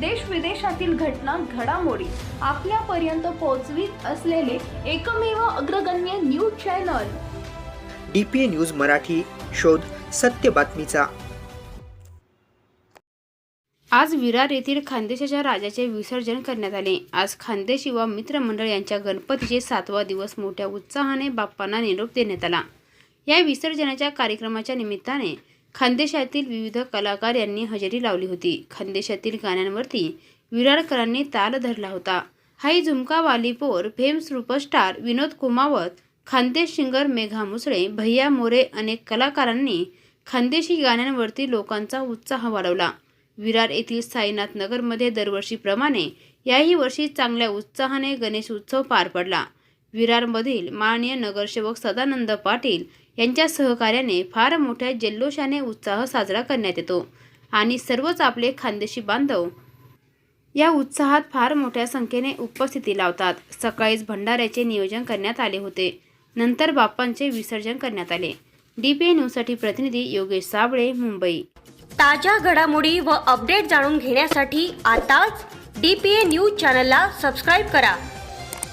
देश विदेशातील घटना घडामोडी आपल्यापर्यंत पोहोचवीत असलेले एकमेव अग्रगण्य news channel. D P A news Marathi शोध सत्य बातमीचा. आज विरार येथील खानदेशाच्या राजाचे विसर्जन करण्यात आले. आज खानदेश युवा मित्रमंडळ यांच्या गणपतीचे सातवा दिवस मोठ्या उत्साहाने बाप्पांना निरोप देण्यात आला. या विसर्जनाच्या कार्यक्रमाच्या निमित्ताने खानदेशातील विविध कलाकार यांनी हजेरी लावली होती. खानदेशातील गाण्यांवरती विरारकरांनी ताल धरला होता. हाई झुमका वालीपोर fame superstar Vinod Kumawat Khandesh singer Megha Musale Bhaiya More अनेक कलाकारांनी खानदेशी गाण्यांवरती लोकांचा उत्साह वाढवला. विरार येथील साईनाथ नगरमध्ये दरवर्षीप्रमाणे याही वर्षी चांगल्या उत्साहाने गणेश उत्सव पार पडला. विरारमधील माननीय नगरसेवक सदानंद पाटील यांच्या सहकार्याने फार मोठ्या जल्लोषाने उत्साह साजरा करण्यात येतो. आणि सर्वच आपले खानदेशी बांधव या उत्साहात फार मोठ्या संख्येने उपस्थिती लावतात. सकाळीच भंडाऱ्याचे नियोजन करण्यात आले होते. नंतर बाप्पांचे विसर्जन करण्यात आले. डी पी न्यूजसाठी प्रतिनिधी योगेश साबळे मुंबई. ताज्या घडामोडी व अपडेट जाणून घेण्यासाठी आताच डी पी ए न्यूज चॅनलला सबस्क्राईब करा.